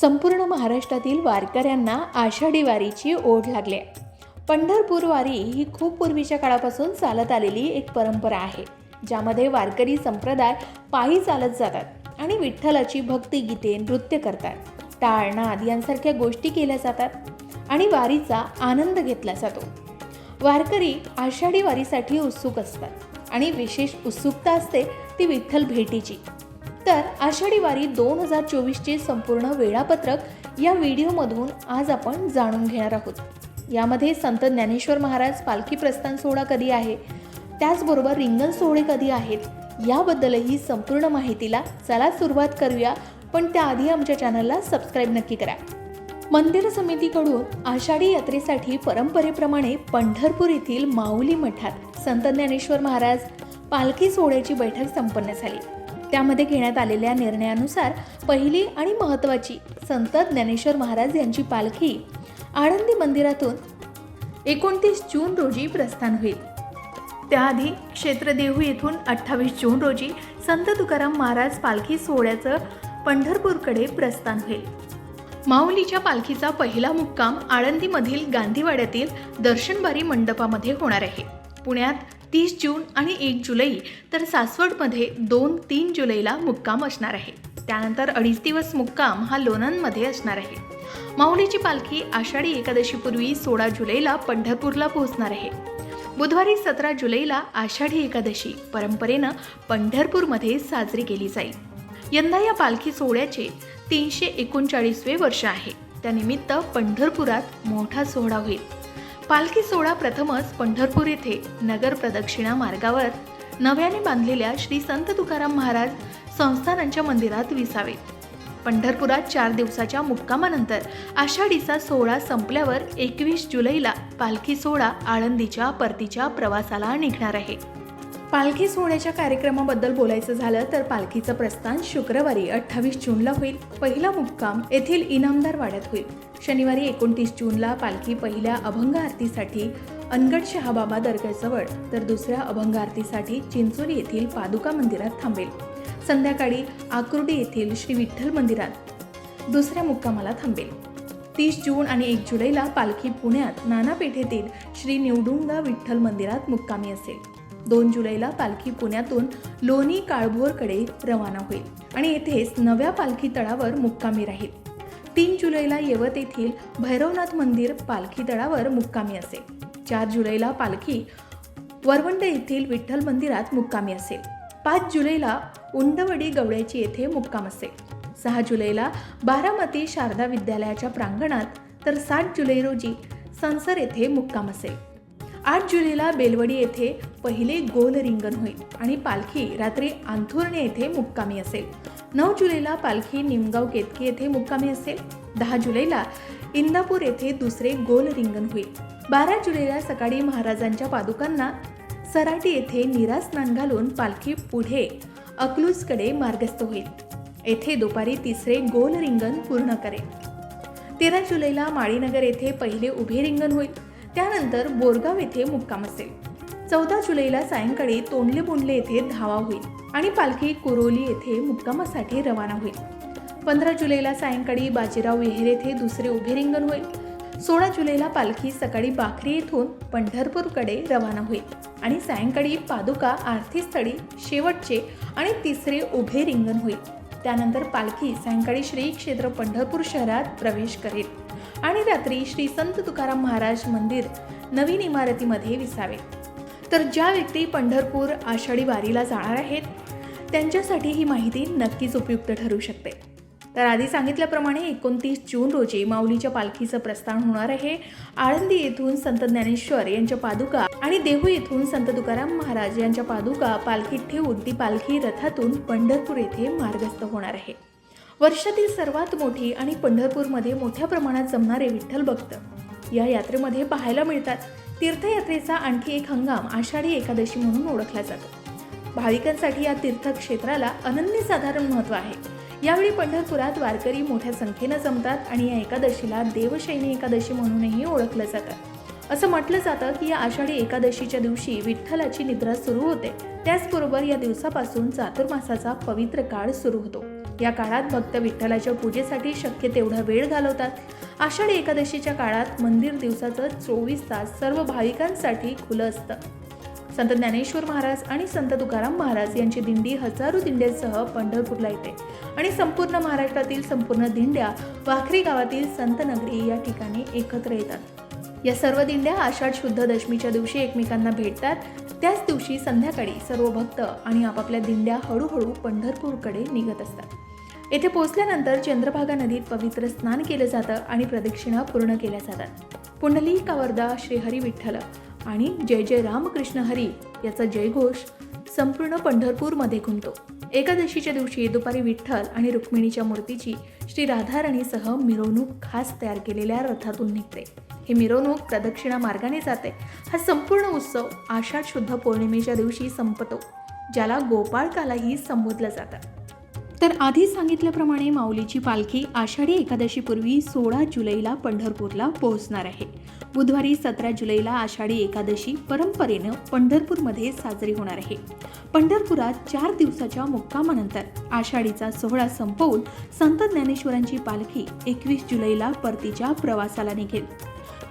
संपूर्ण महाराष्ट्रातील वारकऱ्यांना आषाढी वारीची ओढ लागली आहे. पंढरपूर वारी ही खूप पूर्वीच्या काळापासून चालत आलेली एक परंपरा आहे ज्यामध्ये वारकरी संप्रदाय पायी चालत जातात आणि विठ्ठलाची भक्तिगीते नृत्य करतात. टाळ नाद यांसारख्या गोष्टी केल्या जातात आणि वारीचा आनंद घेतला जातो. वारकरी आषाढी वारीसाठी उत्सुक असतात आणि विशेष उत्सुकता असते ती विठ्ठल भेटीची. तर आषाढी वारी दोन हजार चोवीसचे संपूर्ण वेळापत्रक या व्हिडिओमधून आज आपण जाणून घेणार आहोत. यामध्ये संत ज्ञानेश्वर महाराज पालखी प्रस्थान सोहळा कधी आहे त्याचबरोबर रिंगण सोहळे कधी आहेत याबद्दलही संपूर्ण माहितीला चला सुरुवात करूया पण त्याआधी आमच्या चॅनलला सबस्क्राईब नक्की करा. मंदिर समितीकडून आषाढी यात्रेसाठी परंपरेप्रमाणे पंढरपूर येथील माऊली मठात संत ज्ञानेश्वर महाराज पालखी सोहळ्याची बैठक संपन्न झाली. त्यामध्ये घेण्यात आलेल्या निर्णयानुसार पहिली आणि महत्त्वाची संत ज्ञानेश्वर महाराज यांची पालखी आळंदी मंदिरातून एकोणतीस जून रोजी प्रस्थान होईल. त्याआधी क्षेत्रदेहू येथून अठ्ठावीस जून रोजी संत तुकाराम महाराज पालखी सोहळ्याचं पंढरपूरकडे प्रस्थान होईल. माऊलीच्या पालखीचा पहिला मुक्काम आळंदीमधील गांधीवाड्यातील दर्शनबारी मंडपामध्ये होणार आहे. पुण्यात तीस जून आणि एक जुलै तर सासवडमध्ये दोन तीन जुलैला मुक्काम असणार आहे. त्यानंतर अडीच दिवस मुक्काम हा लोणंदमध्ये असणार आहे. माऊलीची पालखी आषाढी एकादशीपूर्वी सोळा जुलैला पंढरपूरला पोहोचणार आहे. बुधवारी सतरा जुलैला आषाढी एकादशी परंपरेनं पंढरपूरमध्ये साजरी केली जाईल. यंदा या पालखी सोहळ्याचे तीनशे एकोणचाळीसवे वर्ष आहे. त्यानिमित्त पंढरपुरात मोठा सोहळा होईल. पालखी सोहळा प्रथमच पंढरपूर येथे नगर प्रदक्षिणा मार्गावर नव्याने बांधलेल्या श्री संत तुकाराम महाराज संस्थानांच्या मंदिरात विसावेत. पंढरपुरात चार दिवसाच्या मुक्कामानंतर आषाढीचा सोहळा संपल्यावर एकवीस जुलैला पालखी सोहळा आळंदीच्या परतीच्या प्रवासाला निघणार आहे. पालखी सोहळ्याच्या कार्यक्रमाबद्दल बोलायचं झालं तर पालखीचं प्रस्थान शुक्रवारी अठ्ठावीस जूनला होईल. पहिला मुक्काम येथील इनामदार वाड्यात होईल. शनिवारी एकोणतीस जूनला पालखी पहिल्या अभंग आरतीसाठी अनगड शहाबाबा दर्ग्याजवळ तर दुसऱ्या अभंग आरतीसाठी चिंचोली येथील पादुका मंदिरात थांबेल. संध्याकाळी आकुर्डी येथील श्री विठ्ठल मंदिरात दुसऱ्या मुक्कामाला थांबेल. तीस जून आणि एक जुलैला पालखी पुण्यात नाना पेठेतील श्री निवडुंगा विठ्ठल मंदिरात मुक्कामी असेल. दोन जुलैला पालखी पुण्यातून लोणी काळभोरकडे रवाना होईल आणि येथेच नव्या पालखी तळावर मुक्कामी राहील. तीन जुलैला येवत येथील भैरवनाथ मंदिर पालखी तळावर मुक्कामी असेल. चार जुलैला पालखी वरवंड येथील विठ्ठल मंदिरात मुक्कामी असेल. पाच जुलैला उंडवडी गवळ्याची येथे मुक्काम असेल. सहा जुलैला बारामती शारदा विद्यालयाच्या प्रांगणात तर सात जुलै रोजी संसर येथे मुक्काम असेल. आठ जुलैला बेलवडी येथे पहिले गोल रिंगण होईल आणि पालखी रात्री आंथुर्णे येथे मुक्कामी असेल. नऊ जुलैला पालखी निमगाव केतकी येथे मुक्कामी असेल. दहा जुलैला इंदापूर येथे दुसरे गोल रिंगण होईल. बारा जुलैला सकाळी महाराजांच्या पादुकांना सराटी येथे निरा स्नान घालून पालखी पुढे अकलूजकडे मार्गस्थ होईल. येथे दुपारी तिसरे गोल रिंगण पूर्ण करेल. तेरा जुलैला माळीनगर येथे पहिले उभे रिंगण होईल. त्यानंतर बोरगाव येथे मुक्काम असेल. चौदा जुलैला सायंकाळी तोंडले बोंडले येथे धावा होईल आणि पालखी कुरोली येथे मुक्कामासाठी रवाना होईल. पंधरा जुलैला सायंकाळी बाजीराव विहीर येथे दुसरे उभे रिंगण होईल. सोळा जुलैला पालखी सकाळी बाखरी येथून पंढरपूरकडे रवाना होईल आणि सायंकाळी पादुका आरतीस्थळी शेवटचे आणि तिसरे उभे रिंगण होईल. त्यानंतर पालखी सायंकाळी श्री क्षेत्र पंढरपूर शहरात प्रवेश करेल. आणि रात्री श्री संत तुकाराम महाराज मंदिर नवीन इमारतीमध्ये विसावे. तर ज्या व्यक्ती पंढरपूर आषाढी वारीला जाणार आहेत त्यांच्यासाठी ही माहिती नक्कीच उपयुक्त ठरू शकते. तर आधी सांगितल्याप्रमाणे एकोणतीस जून रोजी माऊलीच्या पालखीचं प्रस्थान होणार आहे. आळंदी येथून संत ज्ञानेश्वर यांच्या पादुका आणि देहू येथून संत तुकाराम महाराज यांच्या पादुका पालखीत ठेवून ती पालखी रथातून पंढरपूर येथे मार्गस्थ होणार आहे. वर्षातील सर्वात मोठी आणि पंढरपूरमध्ये मोठ्या प्रमाणात जमणारे विठ्ठल भक्त. या यात्रेमध्ये पाहायला मिळतात तीर्थयात्रेचा आणखी एक हंगाम आषाढी एकादशी म्हणून ओळखला जातो. भाविकांसाठी या तीर्थक्षेत्राला अनन्यसाधारण महत्त्व आहे. यावेळी पंढरपुरात वारकरी मोठ्या संख्येनं जमतात आणि या एकादशीला देवशैनी एकादशी म्हणूनही ओळखलं जातं. असं म्हटलं जातं की या आषाढी एकादशीच्या दिवशी विठ्ठलाची निद्रा सुरू होते. त्याचबरोबर या दिवसापासून चातुर्मासाचा पवित्र काळ सुरू होतो. या काळात भक्त विठ्ठलाच्या पूजेसाठी शक्य तेवढा वेळ घालवतात. आषाढी एकादशीच्या काळात मंदिर दिवसाचं चोवीस तास सर्व भाविकांसाठी खुलं असतं. संत ज्ञानेश्वर महाराज आणि संत तुकाराम महाराज यांची दिंडी हजारो दिंड्यांसह पंढरपूरला येते. आणि संपूर्ण महाराष्ट्रातील संपूर्ण दिंड्या वाखरी गावातील संत नगरी या ठिकाणी एकत्र येतात. या सर्व दिंड्या आषाढ शुद्ध दशमीच्या दिवशी एकमेकांना भेटतात. त्याच दिवशी संध्याकाळी सर्व भक्त आणि आपापल्या दिंड्या हळूहळू पंढरपूरकडे निघत असतात. येथे पोहोचल्यानंतर चंद्रभागा नदीत पवित्र स्नान केलं जातं आणि प्रदक्षिणा पूर्ण केल्या जातात. पुंडली कावर्दा श्रीहरी विठ्ठल आणि जय जय रामकृष्ण हरी याचा जयघोष संपूर्ण पंढरपूरमध्ये घुमतो. एकादशीच्या दिवशी दुपारी विठ्ठल आणि रुक्मिणीच्या मूर्तीची श्री राधाराणीसह मिरवणूक खास तयार केलेल्या रथातून निघते. ही मिरवणूक प्रदक्षिणा मार्गाने जाते. हा संपूर्ण उत्सव आषाढ शुद्ध पौर्णिमेच्या दिवशी संपतो ज्याला गोपाळकालाही संबोधलं जातं. तर आधी सांगितल्याप्रमाणे माऊलीची पालखी आषाढी एकादशीपूर्वी सोळा जुलैला पंढरपूरला पोहोचणार आहे. बुधवारी सतरा जुलैला आषाढी एकादशी परंपरेनं पंढरपूरमध्ये साजरी होणार आहे. पंढरपुरात चार दिवसाच्या मुक्कामानंतर आषाढीचा सोहळा संपवून संत ज्ञानेश्वरांची पालखी एकवीस जुलैला परतीच्या प्रवासाला निघेल.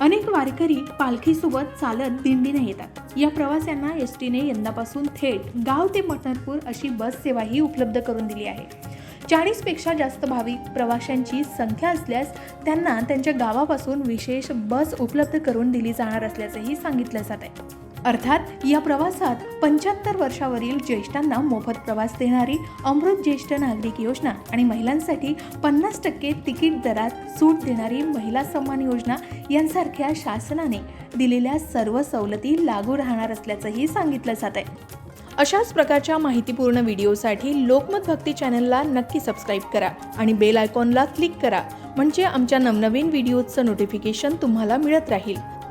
अनेक वारकरी पालखीसोबत चालत दिंडीने येतात. या प्रवाशांना एस टीने यंदापासून थेट गाव ते पंढरपूर अशी बस सेवाही उपलब्ध करून दिली आहे. चाळीसपेक्षा जास्त भाविक प्रवाशांची संख्या असल्यास त्यांना त्यांच्या गावापासून विशेष बस उपलब्ध करून दिली जाणार असल्याचंही सांगितलं जात आहे. अर्थात या प्रवासात पंच्याहत्तर वर्षावरील ज्येष्ठांना मोफत प्रवास देणारी अमृत ज्येष्ठ नागरिक योजना आणि महिलांसाठी पन्नास टक्के तिकीट दरात सूट देणारी महिला सन्मान योजना यांसारख्या शासनाने दिलेल्या सर्व सवलती लागू राहणार असल्याचंही सांगितलं जात आहे. अशाच प्रकारच्या माहितीपूर्ण व्हिडिओसाठी लोकमत भक्ती चॅनलला नक्की सबस्क्राईब करा आणि बेल आयकॉनला क्लिक करा म्हणजे आमच्या नवनवीन व्हिडिओचं नोटिफिकेशन तुम्हाला मिळत राहील.